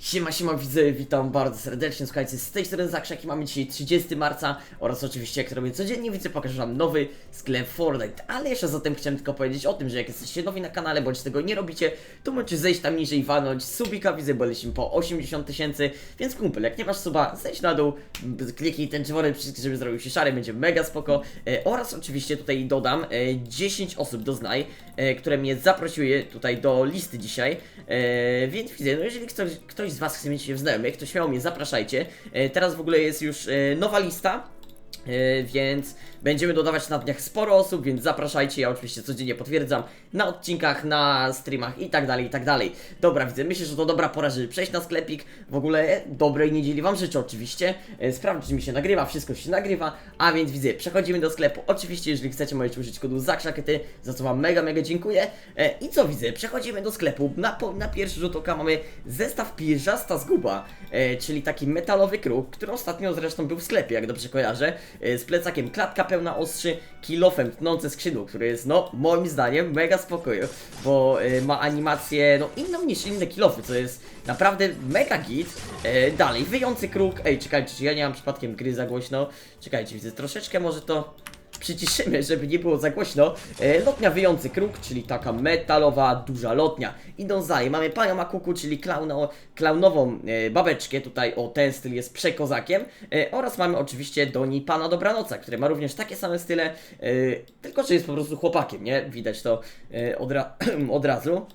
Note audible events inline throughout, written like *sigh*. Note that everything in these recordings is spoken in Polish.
Siema, siema widzę, witam bardzo serdecznie, słuchajcie, z tej strony Zakrzak i mamy dzisiaj 30 marca oraz oczywiście, jak to robię codziennie, widzę, pokażę wam nowy sklep Fortnite, ale jeszcze zatem chciałem tylko powiedzieć o tym, że jak jesteście nowi na kanale, bądź tego nie robicie, to możecie zejść tam niżej i walnąć subika, widzę, bo lecimy po 80 tysięcy, więc kumpel, jak nie masz suba, zejdź na dół, kliknij ten czerwony przycisk, żeby zrobił się szary, będzie mega spoko, e, oraz oczywiście tutaj dodam e, 10 osób do znaj, e, które mnie zaprosiły tutaj do listy dzisiaj, e, więc widzę, no jeżeli ktoś, ktoś z Was chce mieć w znajomych, to śmiało mnie zapraszajcie. E, teraz w ogóle jest już e, nowa lista. E, Więc będziemy dodawać na dniach sporo osób, więc zapraszajcie, ja oczywiście codziennie potwierdzam na odcinkach, na streamach i tak dalej, i tak dalej. Dobra, widzę, myślę, że to dobra pora, żeby przejść na sklepik. W ogóle dobrej niedzieli Wam życzę oczywiście. E, Sprawdź, czy mi się nagrywa, wszystko się nagrywa, a więc widzę, przechodzimy do sklepu. Oczywiście, jeżeli chcecie, możecie użyć kodu ZAKSZAKETY, za co Wam mega, mega dziękuję. E, I co widzę, przechodzimy do sklepu. Na, po, na pierwszy rzut oka mamy zestaw pierzasta zguba, czyli taki metalowy kruk, który ostatnio zresztą był w sklepie, jak dobrze kojarzę, z plecakiem klatka pełna ostrzy, kilofem tnące skrzydło, który jest, no, moim zdaniem mega spokoju, bo e, ma animację, no, inną niż inne kilofy, co jest naprawdę mega git. E, dalej, wyjący kruk, ej, czekajcie, czy ja nie mam przypadkiem gry za głośno? Czekajcie, widzę, troszeczkę może to przyciszymy, żeby nie było za głośno. E, lotnia wyjący kruk, czyli taka metalowa, duża lotnia. Idąc dalej, mamy panią Makuku, czyli klauno, klaunową e, babeczkę. Tutaj o ten styl jest przekozakiem. E, oraz mamy oczywiście do niej pana Dobranoca, który ma również takie same style, e, tylko że jest po prostu chłopakiem, nie? Widać to e, od, ra *clears throat* od razu.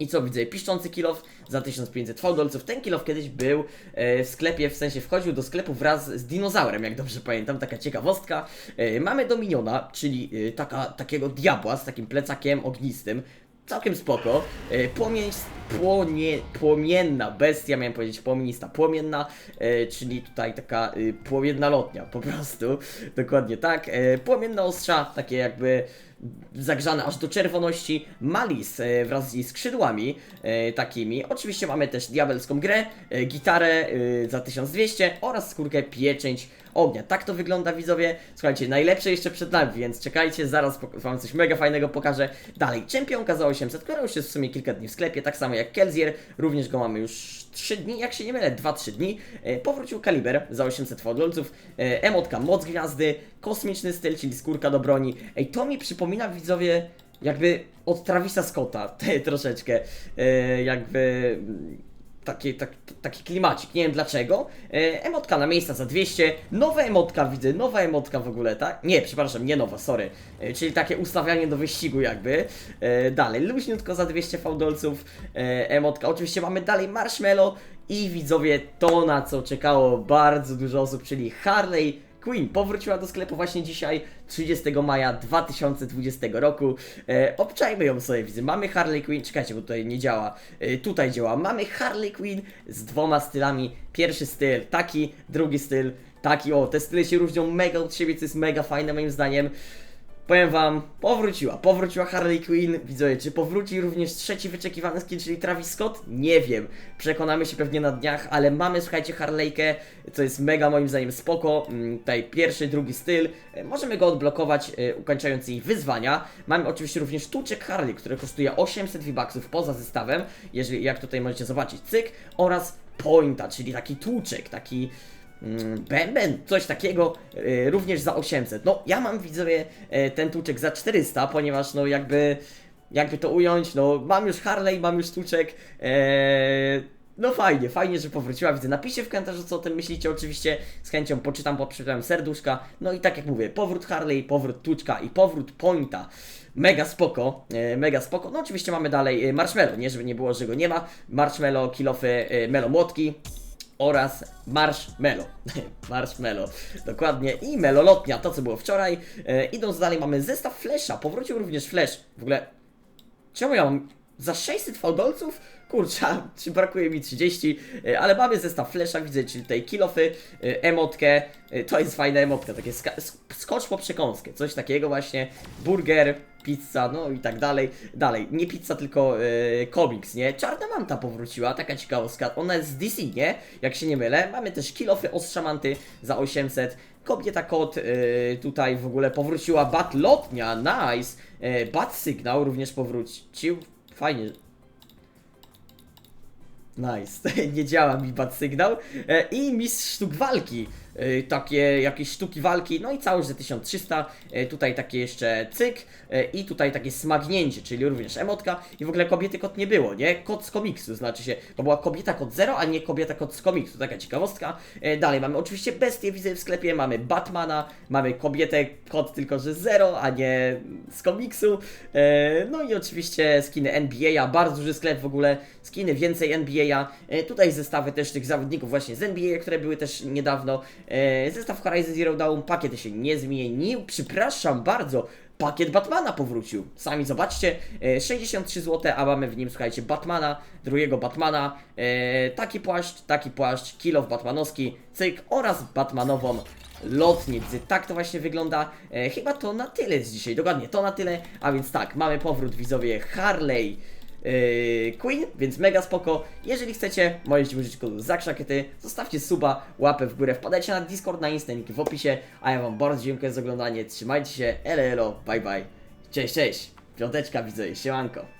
I co widzę? Piszczący kilof za 1500 fałdolców. Ten kilof kiedyś był e, w sklepie, w sensie wchodził do sklepu wraz z dinozaurem, jak dobrze pamiętam, taka ciekawostka. E, mamy Dominiona, czyli e, taka, takiego diabła z takim plecakiem ognistym. Całkiem spoko. Płomień, płonie, płomienna bestia, miałem powiedzieć płomienista, płomienna, czyli tutaj taka płomienna lotnia, po prostu. *laughs* Dokładnie tak. Płomienna ostrza, takie jakby zagrzane aż do czerwoności, Malis e, wraz z jej skrzydłami e, takimi. Oczywiście mamy też diabelską grę, e, gitarę za 1200 oraz skórkę pieczęć ognia. Tak to wygląda widzowie. Słuchajcie, najlepsze jeszcze przed nami, więc czekajcie, zaraz wam coś mega fajnego pokażę. Dalej, czempionka za 800, która już jest w sumie kilka dni w sklepie, tak samo jak Kelzier, również go mamy już 3 dni, jak się nie mylę, 2-3 dni. Powrócił Kaliber za 800 fodolców, emotka Moc Gwiazdy, kosmiczny styl, czyli skórka do broni. Ej, to mi przypomina widzowie jakby od Travisa Scotta, *laughs* te, troszeczkę, e, jakby mm, taki, tak, taki klimacik, nie wiem dlaczego. E, emotka na miejsca za 200, nowa emotka widzę, nowa emotka w ogóle, tak? Nie, przepraszam, nie nowa, sorry. E, czyli takie ustawianie do wyścigu jakby. E, dalej, luźniutko za 200 fałdolców, e, emotka. Oczywiście mamy dalej Marshmallow i widzowie to na co czekało bardzo dużo osób, czyli Harley Queen powróciła do sklepu właśnie dzisiaj, 30 maja 2020 roku. E, obczajmy ją sobie, widzę. Mamy Harley Quinn, czekajcie, bo tutaj nie działa. E, tutaj działa. Mamy Harley Quinn z dwoma stylami. Pierwszy styl taki, drugi styl taki. O, te style się różnią mega od siebie, co jest mega fajne moim zdaniem. Powiem wam, powróciła, powróciła Harley Quinn, widzowie, czy powróci również trzeci wyczekiwany skin, czyli Travis Scott? Nie wiem, przekonamy się pewnie na dniach, ale mamy, słuchajcie, Harleykę, co jest mega moim zdaniem spoko, Mm, tutaj pierwszy, drugi styl, E, możemy go odblokować, e, ukończając jej wyzwania. Mamy oczywiście również tuczek Harley, który kosztuje 800 V-Bucksów poza zestawem, jeżeli, jak tutaj możecie zobaczyć, cyk, oraz Pointa, czyli taki tłuczek, taki bęben, coś takiego, e, również za 800. No, ja mam widzowie e, ten tłuczek za 400, ponieważ no jakby, jakby to ująć, no mam już Harley, mam już tłuczek, e, no fajnie, fajnie, że powróciła, widzę. Napiszcie w komentarzu, co o tym myślicie, oczywiście z chęcią poczytam, poprzytam serduszka. No i tak jak mówię, powrót Harley, powrót Tuczka i powrót Pointa. Mega spoko, e, mega spoko. No oczywiście mamy dalej e, Marshmallow, nie żeby nie było, że go nie ma. Marshmallow, kilofy, melomłotki oraz Marshmallow. *laughs* Marshmallow, dokładnie. I Melolotnia, to co było wczoraj. E, idąc dalej mamy zestaw Flesza, powrócił również Flash. W ogóle, czemu ja mam za 600 fałdolców? Kurczę, *laughs* brakuje mi 30, e, ale mamy zestaw Flesza, widzę, czyli tutaj kilofy, e, emotkę, e, to jest fajna emotka, takie sk- skocz po przekąskę, coś takiego właśnie, burger, pizza, no i tak dalej, dalej, nie pizza, tylko e, komiks, nie, Czarna Manta powróciła, taka ciekawostka, ona jest z DC, nie, jak się nie mylę, mamy też kilofy ostrzamanty za 800, Kobieta kot y, tutaj w ogóle powróciła. Bat lotnia, nice. Y, bat sygnał również powrócił. Fajnie. Nice. *laughs* Nie działa mi bad sygnał. E, I mistrz sztuk walki. E, Takie jakieś sztuki walki. No i całość za 1300. E, Tutaj takie jeszcze cyk. E, I tutaj takie smagnięcie, czyli również emotka. I w ogóle kobiety kot nie było, nie? Kot z komiksu, znaczy się. To była kobieta kot 0, a nie kobieta kot z komiksu. Taka ciekawostka. Dalej mamy oczywiście bestię, widzę w sklepie. Mamy Batmana. Mamy kobietę kot tylko, że 0, a nie z komiksu. No i oczywiście skiny NBA, bardzo duży sklep w ogóle. Skiny więcej NBA. Tutaj zestawy też tych zawodników właśnie z NBA, które były też niedawno. E, Zestaw Horizon Zero Dawn, pakiet się nie zmienił. Przepraszam bardzo. Pakiet Batmana powrócił. Sami zobaczcie, e, 63 zł, a mamy w nim, słuchajcie, Batmana, drugiego Batmana, e, taki płaszcz, taki płaszcz, kilof batmanowski, cyk oraz Batmanową lotnicy. Tak to właśnie wygląda. E, chyba to na tyle z dzisiaj. Dokładnie, to na tyle. A więc tak, mamy powrót widzowie Harley Queen, więc mega spoko. Jeżeli chcecie, możecie użyć kodu ZAKSZAKIETY, zostawcie suba, łapę w górę, wpadajcie na Discord, na Insta, w opisie, a ja wam bardzo dziękuję za oglądanie, trzymajcie się, elo elo, bye bye, cześć, cześć, piąteczka widzę, siemanko.